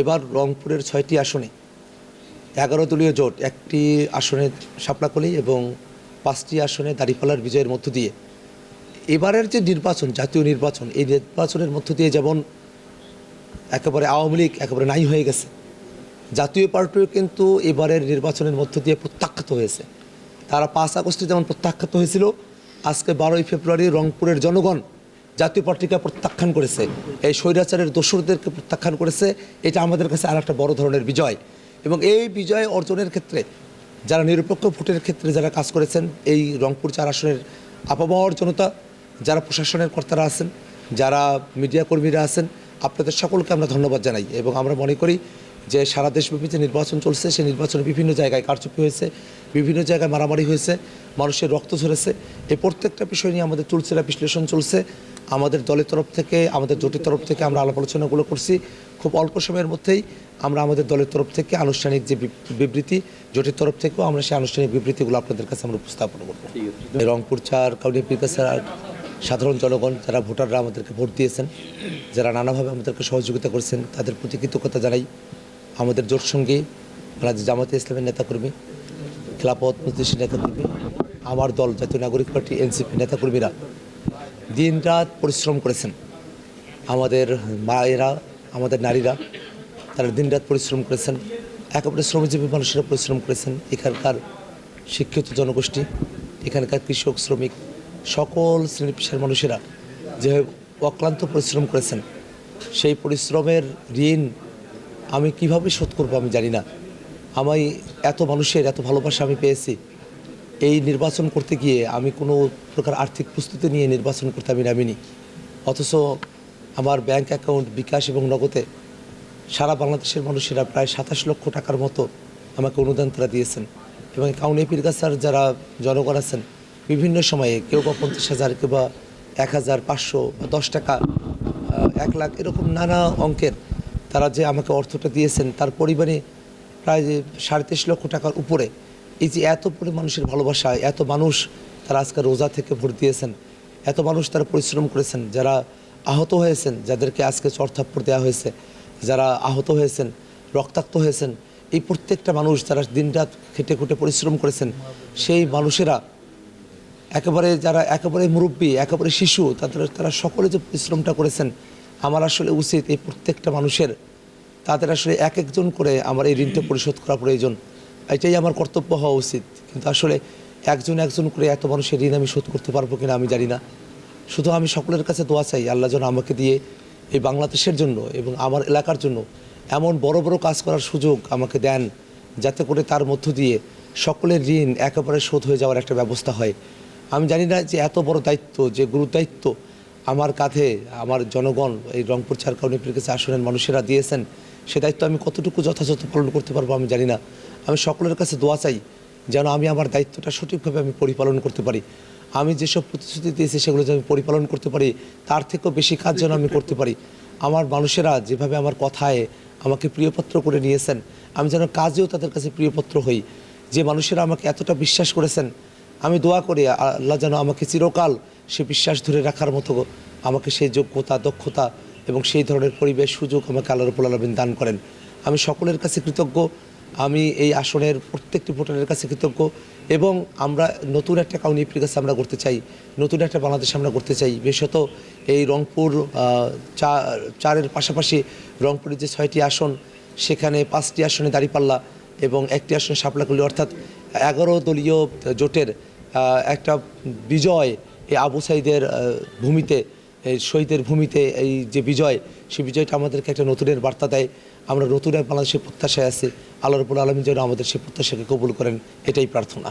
এবার রংপুরের ছয়টি আসনে, এগারো দলীয় জোট, একটি আসনে শাপলাকলি এবং পাঁচটি আসনে দাঁড়িপাল্লার বিজয়ের মধ্য দিয়ে। এবারের যে নির্বাচন, জাতীয় নির্বাচন, এই নির্বাচনের মধ্য দিয়ে যেমন একেবারে আওয়ামী লীগ একেবারে নাই হয়ে গেছে, জাতীয় পার্টিও কিন্তু এবারের নির্বাচনের মধ্য দিয়ে প্রত্যাখ্যাত হয়েছে। তারা পাঁচ আগস্টে যেমন প্রত্যাখ্যাত হয়েছিল, আজকে বারোই ফেব্রুয়ারি রংপুরের জনগণ জাতীয় পার্টিকে প্রত্যাখ্যান করেছে। এই স্বৈরাচারের দোসরদেরকে প্রত্যাখ্যান করেছে। এটা আমাদের কাছে আর একটা বড় ধরনের বিজয়। এবং এই বিজয় অর্জনের ক্ষেত্রে, যারা নিরপেক্ষ ভোটের ক্ষেত্রে যারা কাজ করেছেন, এই রংপুর চার আসনের আপামর জনতা, যারা প্রশাসনের কর্তারা আছেন, যারা মিডিয়া কর্মীরা আছেন, আপনাদের সকলকে আমরা ধন্যবাদ জানাই। এবং আমরা মনে করি যে সারা দেশব্যাপী যে নির্বাচন চলছে সেই নির্বাচনে বিভিন্ন জায়গায় কারচুপি হয়েছে বিভিন্ন জায়গায় মারামারি হয়েছে মানুষের রক্ত ঝরেছে। এই প্রত্যেকটা বিষয় নিয়ে আমাদের চলছেরা বিশ্লেষণ চলছে। আমাদের দলের তরফ থেকে আমাদের জোটের তরফ থেকে আমরা আলাপ আলোচনাগুলো করছি। খুব অল্প সময়ের মধ্যেই আমরা আমাদের দলের তরফ থেকে আনুষ্ঠানিক যে বিবৃতি জোটের তরফ থেকেও আমরা সেই আনুষ্ঠানিক বিবৃতিগুলো আপনাদের কাছে আমরা উপস্থাপন করব। এই রংপুর চার কাউনিয়াপির কাছে আর সাধারণ জনগণ যারা ভোটাররা আমাদেরকে ভোট দিয়েছেন যারা নানাভাবে আমাদেরকে সহযোগিতা করেছেন তাদের প্রতি কৃতজ্ঞতা জানাই। আমাদের জোট সঙ্গী বাংলাদেশ জামাতে ইসলামের নেতাকর্মী খেলাপথ মজলিসের নেতাকর্মী, আমার দল জাতীয় নাগরিক পার্টি, এনসিপি নেতাকর্মীরা দিনরাত পরিশ্রম করেছেন। আমাদের মায়েরা, আমাদের নারীরা, তারা দিনরাত পরিশ্রম করেছেন। একেবারে শ্রমজীবী মানুষেরা পরিশ্রম করেছেন। এখানকার শিক্ষিত জনগোষ্ঠী, এখানকার কৃষক, শ্রমিক, সকল শ্রেণি পেশার মানুষেরা যে অক্লান্ত পরিশ্রম করেছেন, সেই পরিশ্রমের ঋণ আমি কীভাবে শোধ করব আমি জানি না। আমি এত মানুষের এত ভালোবাসা আমি পেয়েছি। এই নির্বাচন করতে গিয়ে আমি কোনো প্রকার আর্থিক প্রস্তুতি নিয়ে নির্বাচন করতে আমি নামিনি। অথচ আমার ব্যাংক অ্যাকাউন্ট বিকাশ এবং নগদে সারা বাংলাদেশের মানুষেরা প্রায় সাতাশ লক্ষ টাকার মতো আমাকে অনুদান তারা দিয়েছেন। এবং কাউনি পীরগাছার যারা জনগণ আছেন, বিভিন্ন সময়ে কেউ বা পঞ্চাশ হাজার, কেউ বা এক হাজার পাঁচশো বা দশ টাকা এক লাখ এরকম নানা অঙ্কের তারা যে আমাকে অর্থটা দিয়েছেন, তার পরিমাণে প্রায় যে সাড়ে তেইশ লক্ষ টাকার উপরে, এই যে এত মানুষের ভালোবাসা, এত মানুষ তারা আজকে রোজা থেকে ভোট দিয়েছেন, এত মানুষ তারা পরিশ্রম করেছেন, যারা আহত হয়েছেন, যাদেরকে আজকে চরথাপ্পড় দেওয়া হয়েছে, যারা আহত হয়েছেন, রক্তাক্ত হয়েছেন, এই প্রত্যেকটা মানুষ যারা দিনরাত খেটে খুঁটে পরিশ্রম করেছেন, সেই মানুষেরা একেবারে যারা একেবারে মুরব্বী, একেবারে শিশু, তাদের, তারা সকলে যে পরিশ্রমটা করেছেন আমার আসলে উচিত এই প্রত্যেকটা মানুষের, তাদের আসলে এক একজন করে আমার এই ঋণটা পরিশোধ করা প্রয়োজন। এটাই আমার কর্তব্য হওয়া উচিত। কিন্তু আসলে একজন একজন করে এত মানুষের ঋণ আমি শোধ করতে পারব কিনা আমি জানি না। শুধু আমি সকলের কাছে দোয়া চাই, আল্লাহ যেন আমাকে দিয়ে এই বাংলাদেশের জন্য এবং আমার এলাকার জন্য এমন বড় বড় কাজ করার সুযোগ আমাকে দেন, যাতে করে তার মধ্য দিয়ে সকলের ঋণ একেবারে শোধ হয়ে যাওয়ার একটা ব্যবস্থা হয়। আমি জানি না যে এত বড় দায়িত্ব, যে গুরু দায়িত্ব আমার কাঁধে আমার জনগণ এই রংপুর চারকাউনি কাছে আসনের মানুষেরা দিয়েছেন, সে দায়িত্ব আমি কতটুকু যথাযথ পালন করতে পারব আমি জানি না। আমি সকলের কাছে দোয়া চাই যেন আমি আমার দায়িত্বটা সঠিকভাবে আমি পরিপালন করতে পারি। আমি যেসব প্রতিশ্রুতি দিয়েছি সেগুলো যেন আমি পরিপালন করতে পারি, তার থেকেও বেশি কাজ যেন আমি করতে পারি। আমার মানুষেরা যেভাবে আমার কথায় আমাকে প্রিয়পত্র করে নিয়েছেন, আমি যেন কাজেও তাদের কাছে প্রিয়পত্র হই। যে মানুষেরা আমাকে এতটা বিশ্বাস করেছেন, আমি দোয়া করি আল্লাহ যেন আমাকে চিরকাল সে বিশ্বাস ধরে রাখার মতো আমাকে সেই যোগ্যতা, দক্ষতা এবং সেই ধরনের পরিবেশ, সুযোগ আমাকে আল্লাহ রবুল আলমিন দান করেন। আমি সকলের কাছে কৃতজ্ঞ। আমি এই আসনের প্রত্যেকটি ভোটারের কাছে কৃতজ্ঞ এবং আমরা নতুন একটা কাউনিপির কাছে আমরা করতে চাই, নতুন একটা বাংলাদেশ আমরা করতে চাই। বিশেষত এই রংপুর চা- চারের পাশাপাশি রংপুরের যে ছয়টি আসন, সেখানে পাঁচটি আসনে দাঁড়িপাল্লা এবং একটি আসনে শাপলাকুলি অর্থাৎ এগারো দলীয় জোটের একটা বিজয় এই আবু সাইদের ভূমিতে, এই শহীদের ভূমিতে এই যে বিজয় সেই বিজয়টা আমাদেরকে একটা নতুনের বার্তা দেয়। আমরা নতুন এক বাংলাদেশের প্রত্যাশায় আছি। আল্লাহ রবুল আলমী যেন আমাদের সেই প্রত্যাশাকে কবুল করেন, এটাই প্রার্থনা।